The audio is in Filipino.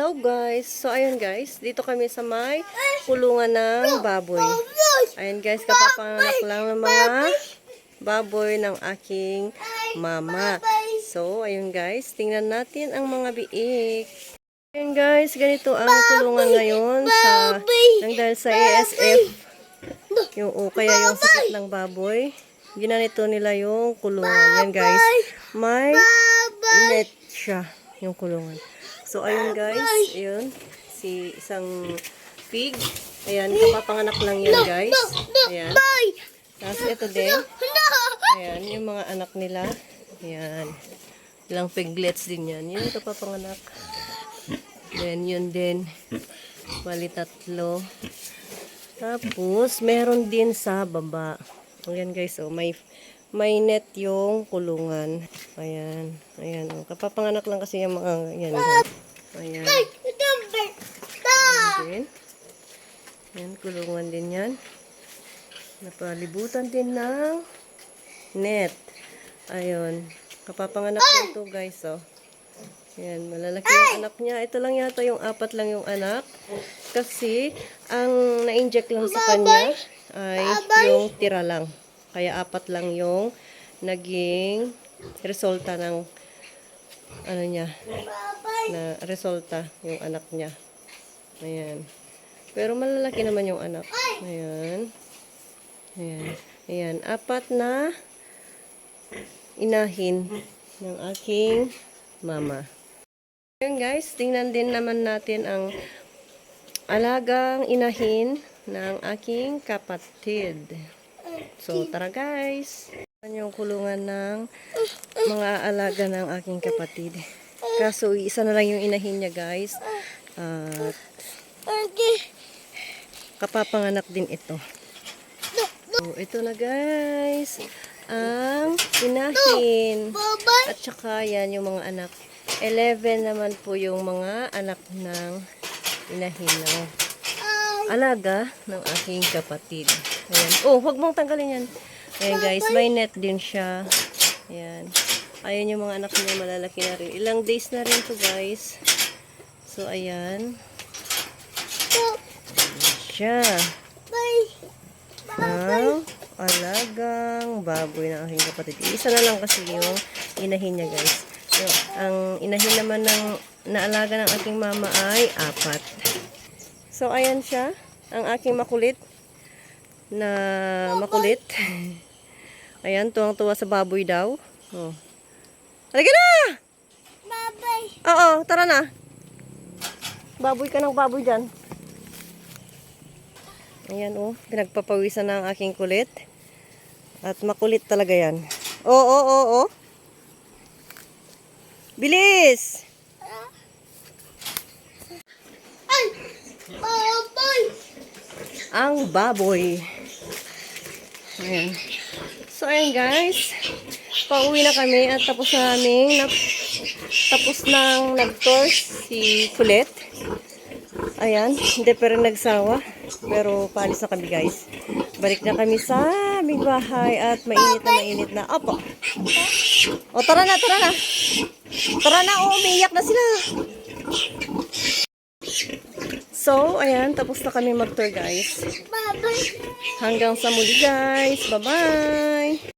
Hello guys! So ayun guys, dito kami sa may kulungan ng baboy. Ayun guys, kapapanganak lang ng mga baboy ng aking mama. So ayun guys, tingnan natin ang mga biik. Ayun guys, ganito ang kulungan ngayon sa dahil sa ASF. Yung o kaya yung sakit ng baboy. Ginanito nila yung kulungan. Yan guys, may net siya yung kulungan. So, ayun guys, ayun, si isang pig. Ayan, kapapanganak lang yan guys. Ayan. Tapos ito din. Ayan, yung mga anak nila. Ayan. Ilang piglets din yan. Yun, kapapanganak. Then, yun din. Bali tatlo. Tapos, meron din sa baba. Ayan guys, oh, may may net yung kulungan. Ayan. Ayan. Oh. Kapapanganak lang kasi yung mga, yan. guys. Ayan. Ayan din. Ayan, kulungan din yan. Napalibutan din ng net. Ayun. Kapapanganak din to guys, oh. Ayan, malalaki yung anak niya. Ito lang yata yung apat lang yung anak. Kasi, ang na-inject lang sa kanya ay yung tira lang. Kaya apat lang yung naging resulta ng ano niya, na resulta yung anak niya. Ayan. Pero malalaki naman yung anak. Ayan. Ayan. Ayan. Apat na inahin ng aking mama. Ayan guys, tingnan din naman natin ang alagang inahin ng aking kapatid. So, tara guys. Yan yung kulungan ng mga alaga ng aking kapatid. Kaso, isa na lang yung inahin niya guys. At kapapanganak din ito. So, ito na guys. Ang inahin. At saka yan yung mga anak. 11 naman po yung mga anak ng inahin ng alaga ng aking kapatid. Ayan. Oh, huwag mong tanggalin yan. Ayan guys, may net din siya. Ayan. Ayan yung mga anak niya, malalaki na rin. Ilang days na rin to guys. So, ayan. Siya. Ang alagang baboy ng aking kapatid. Isa na lang kasi yung inahin niya guys. Yung, ang inahin naman ng naalaga ng aking mama ay apat. So, ayan siya. Ang aking makulit na makulit. Ayan, tuwang-tuwa sa baboy daw. Oh. Halika na! Oo, tara na. Baboy ka ng baboy dyan. Ayan, oh. Pinagpapawisan na ang aking kulit. At makulit talaga yan. Oo, oo, oo, oo. Bilis! ang baboy. Ayan. So, ayan guys. Pauwi na kami at tapos na namin. Nap tapos nang nag-tour si Kulit. Ayan. Hindi rin nagsawa. Pero paalis na kami guys. Balik na kami sa aming bahay at mainit na mainit na. Opo. O, tara na, tara na. Tara na, o, umiiyak na sila. So, ayan, tapos na kami mag-tour guys. Hanggang sa muli guys. Bye-bye!